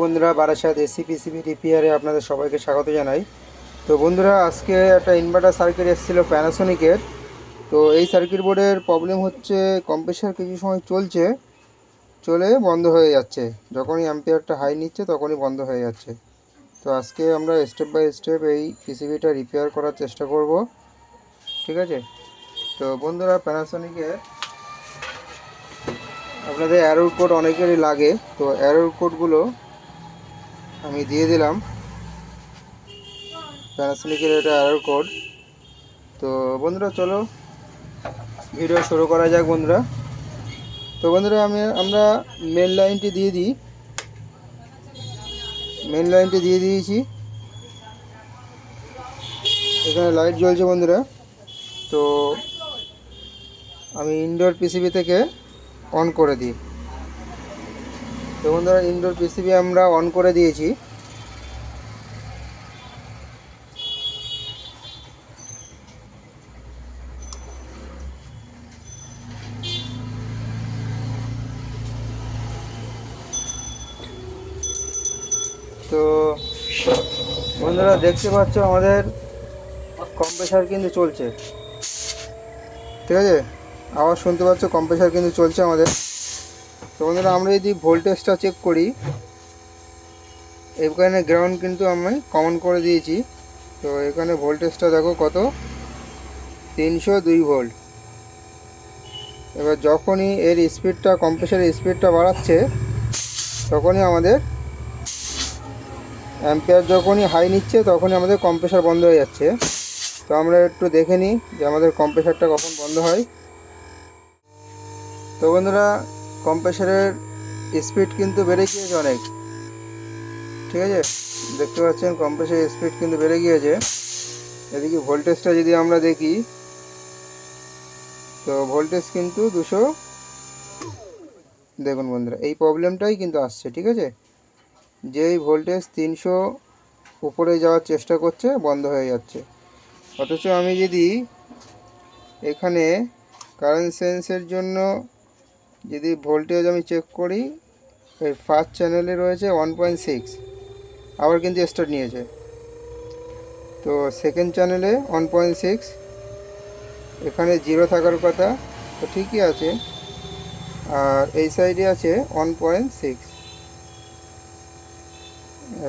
বন্ধুরা, Barasat AC PCB রিপেয়ারে আপনাদের সবাইকে স্বাগত জানাই। তো বন্ধুরা, আজকে একটা ইনভার্টার সার্কিট এসেছিল প্যানাসোনিকের তো এই সার্কিট বোর্ডের প্রবলেম হচ্ছে কম্প্রেসার কিছু সময় চলছে, চলে বন্ধ হয়ে যাচ্ছে। যখনই অ্যাম্পিয়ারটা হাই নিচ্ছে, তখনই বন্ধ হয়ে যাচ্ছে। তো আজকে আমরা স্টেপ বাই স্টেপ এই পিসিবিটা রিপেয়ার করার চেষ্টা করব। ঠিক আছে? তো বন্ধুরা প্যানাসোনিকের আপনাদের অ্যারোর কোড অনেকেরই লাগে। তো অ্যারোর কোডগুলো আমি দিয়ে দিলাম। প্যানাসোনিকের এটা অ্যারোর কোড তো বন্ধুরা, চলো ভিডিও শুরু করা যাক বন্ধুরা। তো বন্ধুরা, আমি, আমরা মেন লাইনটি দিয়ে দিই। মেন লাইনটি দিয়ে দিয়েছি। এখানে লাইট জ্বলছে বন্ধুরা। তো আমি ইনডোর পিসিবি থেকে অন করে দিই। তো বন্ধুরা ইনডোর পিসিবি আমরা অন করে দিয়েছি। তো, বন্ধুরা, দেখতে পাচ্ছ আমাদের কম্প্রেসার কিন্তু চলছে। ঠিক আছে? আওয়াজ শুনতে পাচ্ছ? কম্প্রেসার কিন্তু চলছে আমাদের। তো বন্ধুরা, আমরা যদি ভোল্টেজটা চেক করি, এখানে গ্রাউন্ড কিন্তু আমি কমন করে দিয়েছি। তো এখানে ভোল্টেজটা দেখো কত? তিনশো দুই ভোল্ট। এবার যখনই এর স্পিডটা কম্প্রেসারের স্পিডটা বাড়াচ্ছে, তখনই আমাদের অ্যাম্পিয়ার যখনই হাই নিচ্ছে, তখনই আমাদের কম্প্রেসার বন্ধ হয়ে যাচ্ছে। তো আমরা একটু দেখে নিই যে আমাদের কম্প্রেসারটা কখন বন্ধ হয়। তো বন্ধুরা কম্প্রেসারের স্পিড কিন্তু বেড়ে গিয়েছে অনেক। ঠিক আছে? দেখতে পাচ্ছেন, কম্প্রেসারের স্পিড কিন্তু বেড়ে গিয়েছে। এদিকে ভোল্টেজটা যদি আমরা দেখি, তো ভোল্টেজ কিন্তু দুশো দেখুন বন্ধুরা, এই প্রবলেমটাই কিন্তু আসছে, ঠিক আছে? যেই ভোল্টেজ তিনশো উপরে যাওয়ার চেষ্টা করছে, বন্ধ হয়ে যাচ্ছে। অথচ আমি যদি এখানে কারেন্ট সেন্সের জন্য যদি ভোল্টেজ আমি চেক করি, এই ফার্স্ট চ্যানেলে রয়েছে ওয়ান পয়েন্ট সিক্স আবার কিন্তু স্টার্ট নিয়েছে। তো সেকেন্ড চ্যানেলে ওয়ান পয়েন্ট সিক্স এখানে জিরো থাকার কথা, তো ঠিকই আছে। আর এই সাইডে আছে ওয়ান পয়েন্ট সিক্স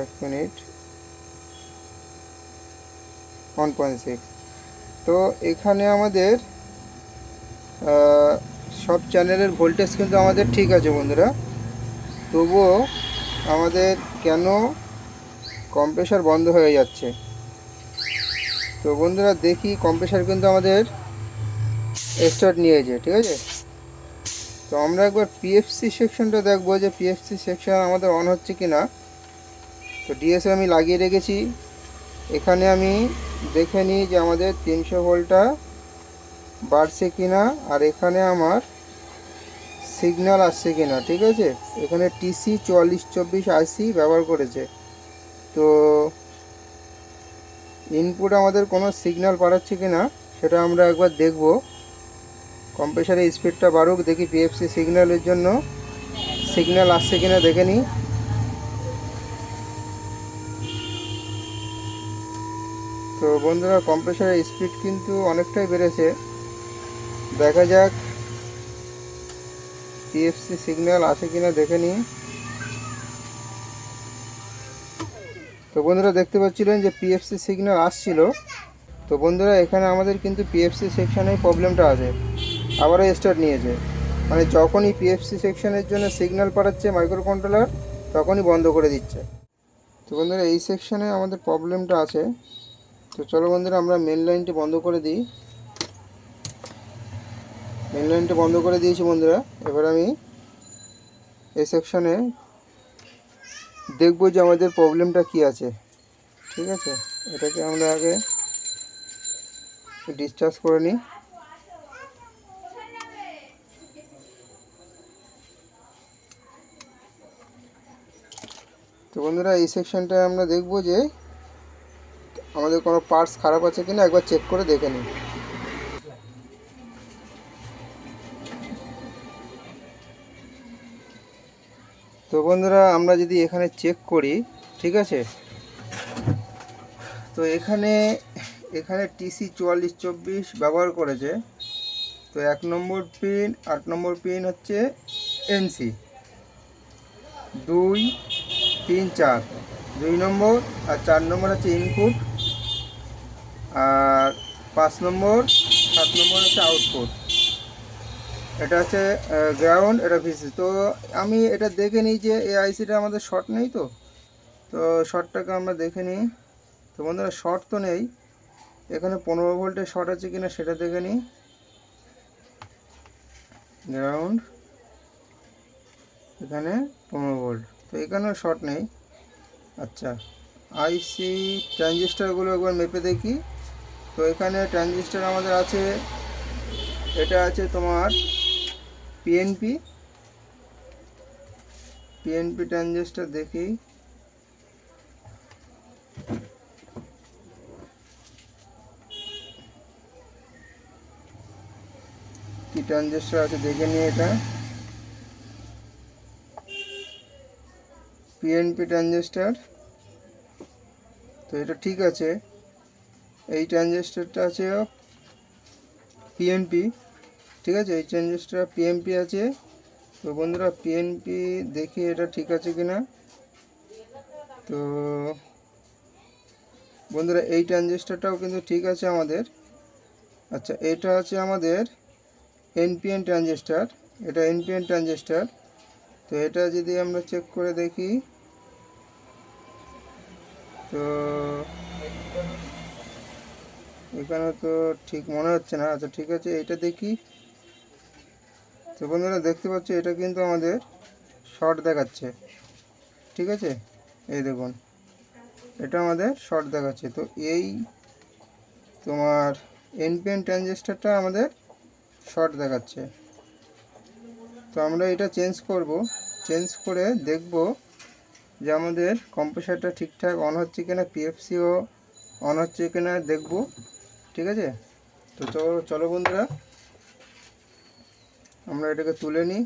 এক মিনিট ওয়ান পয়েন্ট সিক্স তো এখানে আমাদের সব চ্যানেলের ভোল্টেজ কিন্তু আমাদের ঠিক আছে বন্ধুরা। তবুও আমাদের কেন কম্প্রেসার বন্ধ হয়ে যাচ্ছে? তো বন্ধুরা, দেখি কম্প্রেসার কিন্তু আমাদের স্টার্ট নিয়েছে, ঠিক আছে? তো আমরা একবার পিএফসি সেকশনটা দেখব যে পিএফসি সেকশন আমাদের অন হচ্ছে কি না তো ডিএসএ আমি লাগিয়ে রেখেছি। এখানে আমি দেখে নিই যে আমাদের তিনশো ভোল্টটা বাড়ছে কিনা, আর এখানে আমার সিগন্যাল আসছে কিনা, ঠিক আছে? এখানে টিসি চুয়াল্লিশ চব্বিশ আইসি ব্যবহার করেছে। তো ইনপুট আমাদের কোনো সিগন্যাল পাঠাচ্ছে কিনা, সেটা আমরা একবার দেখব। কম্প্রেসারের স্পিডটা বাড়ুক, দেখি পিএফসি সিগন্যালের জন্য সিগন্যাল আসছে কিনা, দেখে নিই। তো বন্ধুরা কম্প্রেসারের স্পিড কিন্তু অনেকটাই বেড়েছে। দেখা যাক পিএফসি সিগন্যাল আসে কিনা দেখে নিই। তো বন্ধুরা দেখতে পাচ্ছিলেন যে পিএফসি সিগন্যাল আসছিল। তো বন্ধুরা এখানে আমাদের কিন্তু পিএফসি সেকশনে প্রবলেমটা আছে। আবারও স্টার্ট নিয়েছে। মানে যখনই পিএফসি সেকশনের জন্য সিগন্যাল পাঠাচ্ছে মাইক্রো কন্ট্রোলার তখনই বন্ধ করে দিচ্ছে। তো বন্ধুরা এই সেকশনে আমাদের প্রবলেমটা আছে। তো চলো বন্ধুরা আমরা মেন লাইনটি বন্ধ করে দিই। মেন লাইনটা বন্ধ করে দিয়েছি বন্ধুরা। এবার আমি এই সেকশনে দেখব যে আমাদের প্রবলেমটা কি আছে। ঠিক আছে? এটাকে আমরা আগে ডিসচার্জ করে নিই। তো বন্ধুরা, এই সেকশনটায় আমরা দেখব যে আমাদের কোনো পার্টস খারাপ আছে কিনা, একবার চেক করে দেখে নিই। বন্ধুরা, আমরা যদি এখানে চেক করি, ঠিক আছে? তো এখানে এখানে টিসি চুয়াল্লিশ চব্বিশ ব্যবহার করেছে। তো এক নম্বর পিন আট নম্বর পিন হচ্ছে এনসি দুই, তিন, চার। দুই নম্বর আর চার নম্বর হচ্ছে ইনপুট আর পাঁচ নম্বর, সাত নম্বর হচ্ছে আউটপুট এটা হচ্ছে গ্রাউন্ড এটা ভিসি। তো আমি এটা দেখে নিই যে এই আইসিটা আমাদের শর্ট নেই তো? তো শর্টটাকে আমরা দেখে নিই। তো বন্ধুরা শর্ট তো নেই। এখানে পনেরো ভোল্টের শর্ট আছে কিনা সেটা দেখে নিই। গ্রাউন্ড এখানে পনেরো ভোল্ট তো এখানেও শর্ট নেই। আচ্ছা আইসি ট্রানজিস্টারগুলো একবার মেপে দেখি। তো এখানে ট্রানজিস্টার আমাদের আছে, এটা আছে তোমার পিএনপি পিএনপি ট্রানজিস্টার দেখি। কি ট্রানজিস্টার আছে দেখে নিই এটা। পিএনপি ট্রানজিস্টার তো এটা ঠিক আছে। এই ট্রানজিস্টারটা আছে পিএনপি ঠিক আছে, এই ট্রানজিস্টার পিএনপি আছে। তো বন্ধুরা পিএনপি দেখি এটা ঠিক আছে কিনা। তো বন্ধুরা, এই ট্রানজিস্টারটাও কিন্তু ঠিক আছে আমাদের। আচ্ছা এটা আছে আমাদের এনপিএন ট্রানজিস্টার এটা এনপিএন ট্রানজিস্টার তো এটা যদি আমরা চেক করে দেখি, তো এখানে তো ঠিক মনে হচ্ছে না। আচ্ছা ঠিক আছে এটা দেখি। তো বন্ধুরা দেখতে পাচ্ছ, এটা কিন্তু আমাদের শর্ট দেখাচ্ছে। ঠিক আছে? এই দেখুন, এটা আমাদের শর্ট দেখাচ্ছে। তো এই তোমার এনপিএন ট্রানজিস্টারটা আমাদের শর্ট দেখাচ্ছে। তো আমরা এটা চেঞ্জ করব। চেঞ্জ করে দেখব যে আমাদের কম্প্রেসারটা ঠিকঠাক অন হচ্ছে কিনা পিএফসিও অন হচ্ছে কিনা দেখব। ঠিক আছে? তো চলো চলো বন্ধুরা আমরা এটাকে তুলে নিই।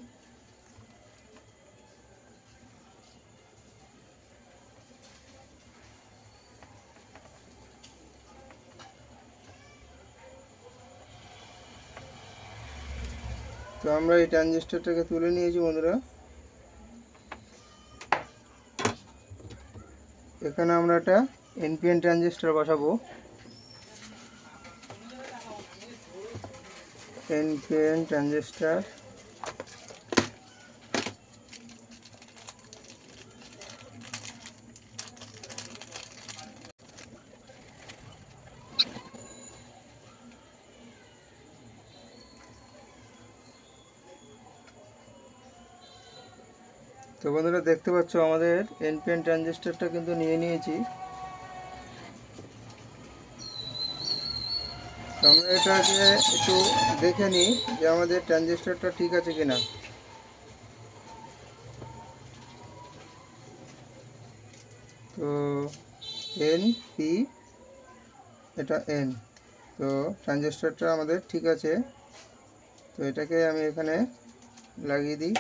তো আমরা এই ট্রানজিস্টারটাকে তুলে নিয়েছি বন্ধুরা। এখানে আমরা একটা এনপিএন ট্রানজিস্টার বসাবো। এনপিএন ট্রানজিস্টার তো বন্ধুরা দেখতে পাচ্ছ আমাদের এনপিএন ট্রানজিস্টারটা কিন্তু নিয়ে নিয়েছি। আমরা এটাকে একটু দেখে নিই যে আমাদের ট্রানজিস্টারটা ঠিক আছে কিনা। তো এন পি এটা এন তো ট্রানজিস্টারটা আমাদের ঠিক আছে। তো এটাকে আমি এখানে লাগিয়ে দিই।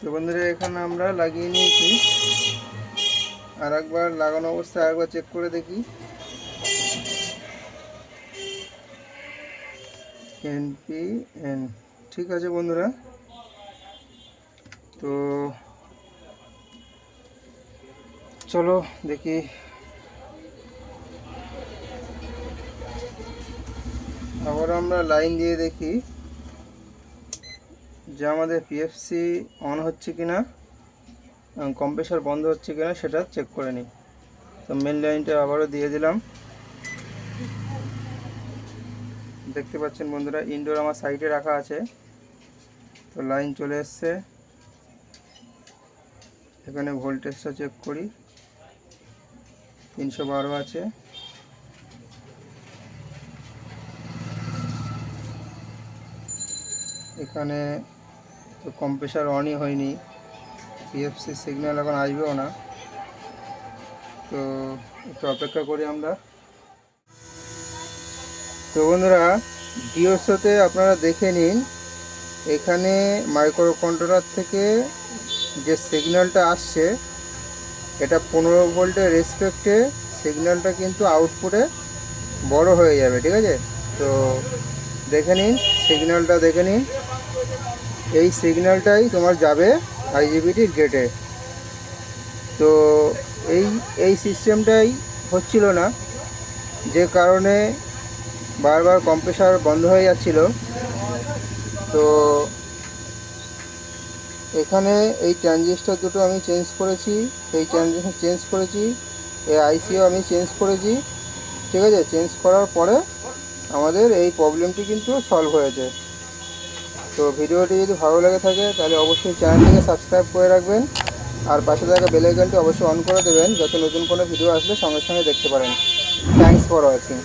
তো বন্ধুরা, এখানে আমরা লাগিয়ে নিয়েছি। আর একবার লাগানো অবস্থায় আরেকবার চেক করে দেখি। এন ঠিক আছে বন্ধুরা। তো চলো দেখি। আবার আমরা লাইন দিয়ে দেখি যে আমাদের পিএফসি অন হচ্ছে কি না কম্প্রেসার বন্ধ হচ্ছে কি না সেটা চেক করে নিই। তো মেন লাইনটা আবারও দিয়ে দিলাম। দেখতে পাচ্ছেন বন্ধুরা ইনডোর আমার সাইডে রাখা আছে। তো লাইন চলে এসছে। এখানে ভোল্টেজটা চেক করি। তিনশো বারো আছে। এখানে তো কম্প্রেসার অনই হয়নি। পিএফসি সিগন্যাল এখন আসবেও না। তো একটু অপেক্ষা করি আমরা। তো বন্ধুরা ডিওসোতে আপনারা দেখে নিন, এখানে মাইক্রো কন্ট্রোলার থেকে যে সিগন্যালটা আসছে, এটা পনেরো ভোল্টের রেসপেক্টে সিগন্যালটা কিন্তু আউটপুটে বড় হয়ে যাবে, ঠিক আছে? তো দেখে নিন সিগন্যালটা দেখে নিন। এই সিগন্যালটাই তোমার যাবে আইজিবিটির গেটে তো এই এই সিস্টেমটাই হচ্ছিল না, যে কারণে বারবার কম্প্রেসার বন্ধ হয়ে যাচ্ছিল। তো এখানে এই ট্রানজিস্টার দুটো আমি চেঞ্জ করেছি, এই ট্রানজিস্টার চেঞ্জ করেছি, এই আইসিও আমি চেঞ্জ করেছি, ঠিক আছে? চেঞ্জ করার পরে আমাদের এই প্রবলেমটি কিন্তু সলভ হয়েছে। তো ভিডিওটি যদি ভালো লেগে থাকে, তাহলে অবশ্যই চ্যানেলটিকে সাবস্ক্রাইব করে রাখবেন। আর পাশে থাকা বেলাইকনটি অবশ্যই অন করে দেবেন, যাতে নতুন কোনো ভিডিও আসলে সঙ্গে সঙ্গে দেখতে পারেন। Thanks for watching